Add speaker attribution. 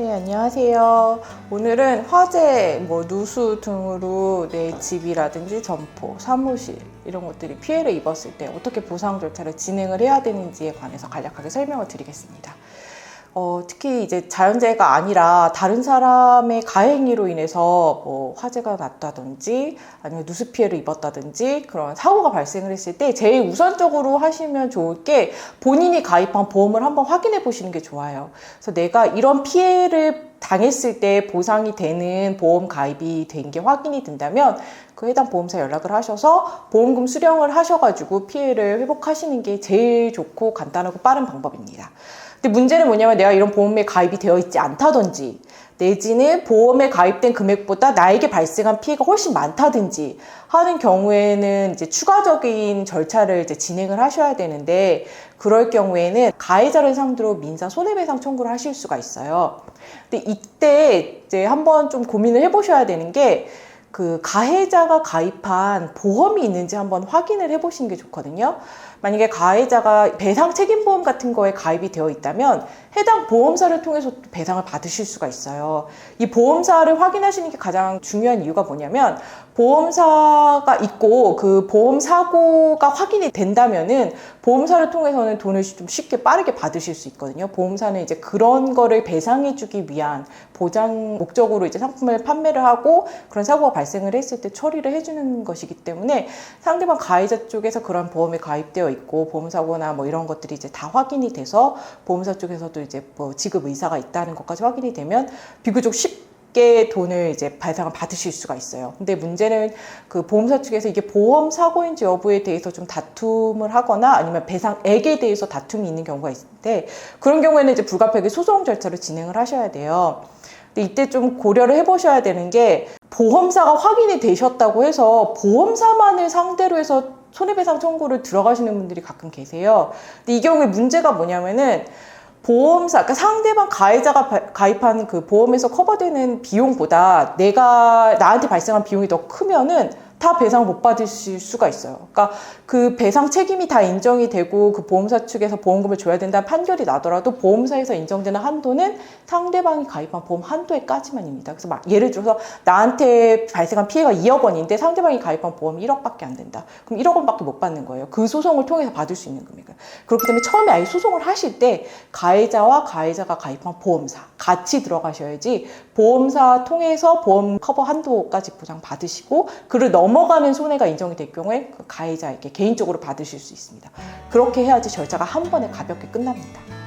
Speaker 1: 네, 안녕하세요. 오늘은 화재, 뭐 누수 등으로 내 집이라든지 점포, 사무실 이런 것들이 피해를 입었을 때 어떻게 보상 절차를 진행을 해야 되는지에 관해서 간략하게 설명을 드리겠습니다. 어, 특히 이제 자연재해가 아니라 다른 사람의 가행위로 인해서 뭐 화재가 났다든지 아니면 누수 피해를 입었다든지 그런 사고가 발생을 했을 때 제일 우선적으로 하시면 좋을 게 본인이 가입한 보험을 한번 확인해 보시는 게 좋아요. 그래서 내가 이런 피해를 당했을 때 보상이 되는 보험 가입이 된 게 확인이 된다면 그 해당 보험사 연락을 하셔서 보험금 수령을 하셔가지고 피해를 회복하시는 게 제일 좋고 간단하고 빠른 방법입니다. 근데 문제는 뭐냐면 내가 이런 보험에 가입이 되어 있지 않다든지 내지는 보험에 가입된 금액보다 나에게 발생한 피해가 훨씬 많다든지 하는 경우에는 이제 추가적인 절차를 이제 진행을 하셔야 되는데 그럴 경우에는 가해자를 상대로 민사 손해배상 청구를 하실 수가 있어요. 근데 이때 이제 한번 좀 고민을 해보셔야 되는 게 그 가해자가 가입한 보험이 있는지 한번 확인을 해보시는 게 좋거든요. 만약에 가해자가 배상 책임보험 같은 거에 가입이 되어 있다면 해당 보험사를 통해서 또 배상을 받으실 수가 있어요. 이 보험사를 확인하시는 게 가장 중요한 이유가 뭐냐면 보험사가 있고 그 보험 사고가 확인이 된다면은 보험사를 통해서는 돈을 좀 쉽게 빠르게 받으실 수 있거든요. 보험사는 이제 그런 거를 배상해주기 위한 보장 목적으로 이제 상품을 판매를 하고 그런 사고가 발생을 했을 때 처리를 해주는 것이기 때문에 상대방 가해자 쪽에서 그런 보험에 가입되어 있고 보험사고나 뭐 이런 것들이 이제 다 확인이 돼서 보험사 쪽에서도 이제 뭐 지급 의사가 있다는 것까지 확인이 되면 비교적 쉽게 게 돈을 이제 발상을 받으실 수가 있어요. 근데 문제는 그 보험사 측에서 이게 보험 사고인지 여부에 대해서 좀 다툼을 하거나 아니면 배상액에 대해서 다툼이 있는 경우가 있는데 그런 경우에는 이제 불가피하게 소송 절차를 진행을 하셔야 돼요. 근데 이때 좀 고려를 해보셔야 되는 게 보험사가 확인이 되셨다고 해서 보험사만을 상대로 해서 손해배상 청구를 들어가시는 분들이 가끔 계세요. 근데 이 경우에 문제가 뭐냐면은 보험사, 그러니까 상대방 가해자가 바- 가입한 그 보험에서 커버되는 비용보다 내가 나한테 발생한 비용이 더 크면은 다 배상 못 받으실 수가 있어요. 그러니까 그 배상 책임이 다 인정이 되고 그 보험사 측에서 보험금을 줘야 된다는 판결이 나더라도 보험사에서 인정되는 한도는 상대방이 가입한 보험 한도에까지만입니다. 그래서 막 예를 들어서 나한테 발생한 피해가 2억 원인데 상대방이 가입한 보험이 1억밖에 안 된다. 그럼 1억 원밖에 못 받는 거예요. 그 소송을 통해서 받을 수 있는 금액을. 그렇기 때문에 처음에 아예 소송을 하실 때 가해자와 가해자가 가입한 보험사 같이 들어가셔야지 보험사 통해서 보험 커버 한도까지 보장 받으시고 그를 넘어가는 손해가 인정이 될 경우에 그 가해자에게 개인적으로 받으실 수 있습니다. 그렇게 해야지 절차가 한 번에 가볍게 끝납니다.